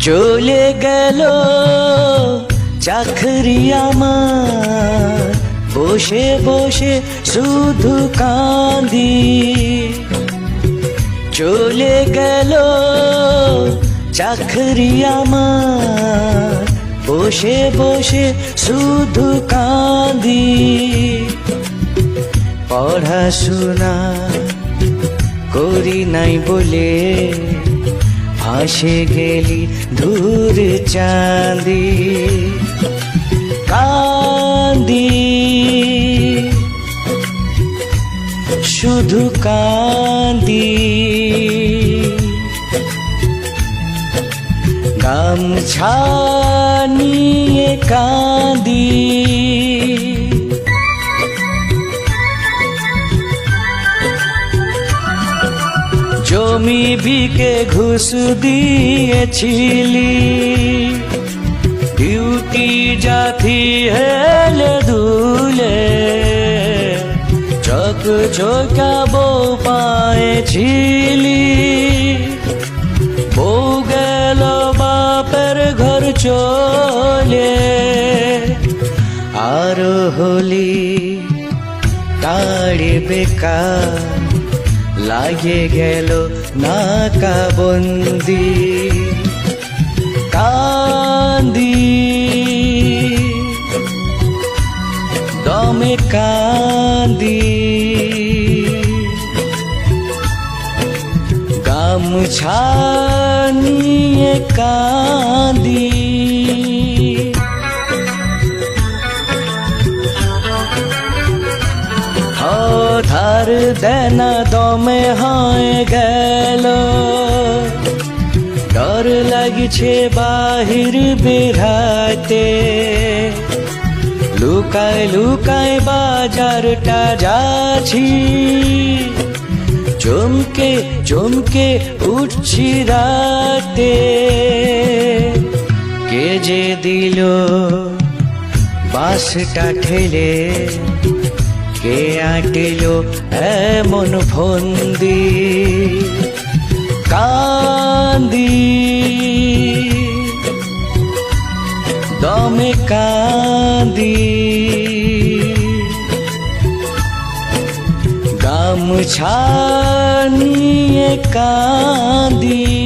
চলে গেল চাকরি আমার। বসে বসে শুধু কাঁদি। চলে গেল চাকরি আমার। বসে বসে শুধু কাঁদি। পড়াশোনা করি নাই বলে ভাসে গেলি দূর চাঁদি। কান্দি শুধু কান্দি গামছা নিয়ে কাঁদি। জমি বিকে ঘুষ দিয়েছিলি। ডিউটি জাতি হেলে দুলে। চক চকাবো পায়েছিলি। চলে। আর হলি তাড়ে বেকার লাগে গেল নাকাবন্দি। কান্দি। দমে কান্দি। গামছা নিয়ে কান্দি। ধার দেনা দমে হয়ে গেল ডর লাগছে বাহির বেরাতে লুকায় লুকায় বাজারটা যাচ্ছি চমকে চমকে উঠছি রাতে কে যে দিল বাসটা ঠেলে কে আটিল এমন ফন্দি? কান্দি। দমে কান্দি। গামছা নিয়ে কান্দি।